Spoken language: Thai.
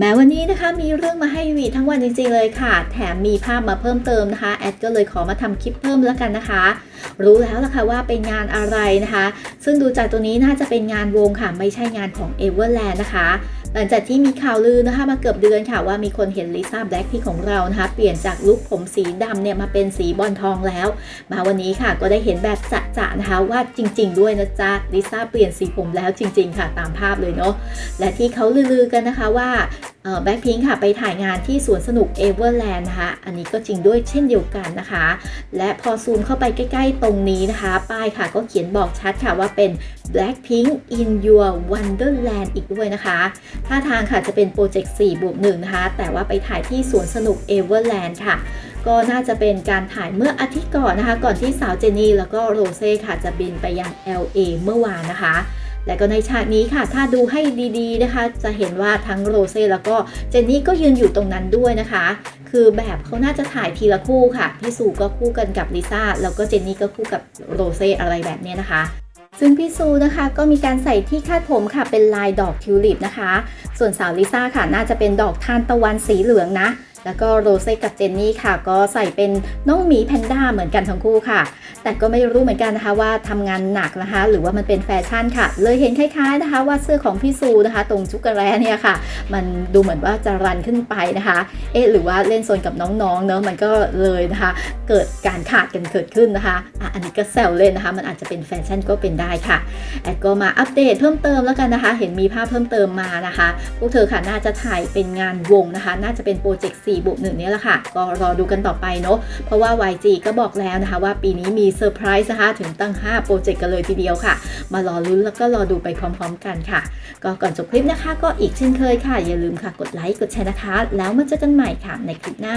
แม้วันนี้นะคะมีเรื่องมาให้วีทั้งวันจริงๆเลยค่ะ แถมมีภาพมาเพิ่มเติมนะคะ แอดก็เลยขอมาทำคลิปเพิ่มแล้วกันนะคะ รู้แล้วล่ะค่ะว่าเป็นงานอะไรนะคะ ซึ่งดูจากตัวนี้น่าจะเป็นงานวงค่ะ ไม่ใช่งานของ Everland นด์นะคะหลังจากที่มีข่าวลือนะคะมาเกือบเดือนค่ะว่ามีคนเห็นลิซ่าแบล็คพิงของเรานะคะเปลี่ยนจากลุคผมสีดำเนี่ยมาเป็นสีบอลทองแล้ว มาวันนี้ค่ะก็ได้เห็นแบบจะๆนะคะว่าจริง ๆ ด้วยนะจ๊ะลิซ่าเปลี่ยนสีผมแล้วจริง ๆ ค่ะตามภาพเลยเนาะและที่เขาลือๆกันนะคะว่า แบ็คพิงค่ะไปถ่ายงานที่สวนสนุกเอเวอร์แลนด์นะคะ อันนี้ก็จริงด้วยเช่นเดียวกันนะคะ และพอซูมเข้าไปใกล้ๆตรงนี้นะคะ ป้ายค่ะก็เขียนบอกชัดค่ะว่าเป็น Blackpink in your Wonderland อีกด้วยนะคะท่าทางค่ะจะเป็นโปรเจกต์4บวก1นะคะ แต่ว่าไปถ่ายที่สวนสนุกเอเวอร์แลนด์ค่ะก็น่าจะเป็นการถ่ายเมื่ออาทิตย์ก่อนนะคะ ก่อนที่สาวเจนนี่แล้วก็โรเซ่ค่ะจะบินไปยัง LA เมื่อวานนะคะ และก็ในฉากนี้ค่ะ ถ้าดูให้ดีๆนะคะ จะเห็นว่าทั้งโรเซ่แล้วก็เจนนี่ก็ยืนอยู่ตรงนั้นด้วยนะคะ คือแบบเขาน่าจะถ่ายทีละคู่ค่ะพี่สูก็คู่กันกับลิซ่าแล้วก็เจนนี่ก็คู่กับโรเซ่อะไรแบบเนี้ยนะคะซึ่งพี่ซูนะคะก็มีการใส่ที่คาดผมค่ะเป็นลายดอกทิวลิปนะคะ ส่วนสาวลิซ่าค่ะน่าจะเป็นดอกทานตะวันสีเหลืองนะ แล้วก็โรเซ่กับเจนนี่ค่ะ ก็ใส่เป็นน้องหมีแพนด้าเหมือนกันทั้งคู่ค่ะ แต่ก็ไม่รู้เหมือนกันนะคะว่าทำงานหนักนะคะ หรือว่ามันเป็นแฟชั่นค่ะ เลยเห็นคล้ายๆนะคะ ว่าเสื้อของพี่ซูนะคะ ตรงชุกกระแรเนี่ยค่ะ มันดูเหมือนว่าจะรันขึ้นไปนะคะ เอ๊ะหรือว่าเล่นโซนกับน้องๆเนอะมันก็เลยนะคะ เกิดการขาดกันเกิดขึ้นนะคะอะอันนี้ก็แซวเล่นนะคะ มันอาจจะเป็นแฟชั่นก็เป็นได้ค่ะแอดก็มาอัปเดตเพิ่มเติมแล้วกันนะคะ เห็นมีภาพเพิ่มเติมมานะคะพวกเธอค่ะน่าจะถ่ายเป็นงานวงนะคะ น่าจะเป็นโปรเจกต์4บวก1เนี่แหละค่ะ ก็รอดูกันต่อไปเนาะเพราะว่า YG ก็บอกแล้วนะคะว่าปีนี้มีเซอร์ไพรส์นะคะถึงตั้ง 5 โปรเจกต์กันเลยทีเดียวค่ะ มารอลุ้นแล้วก็รอดูไปพร้อม ๆ กันค่ะ ก็ก่อนจบคลิปนะคะ ก็อีกเช่นเคยค่ะ อย่าลืมค่ะกดไลค์กดแชร์นะคะ แล้วมาเจอกันใหม่ค่ะในคลิปหน้า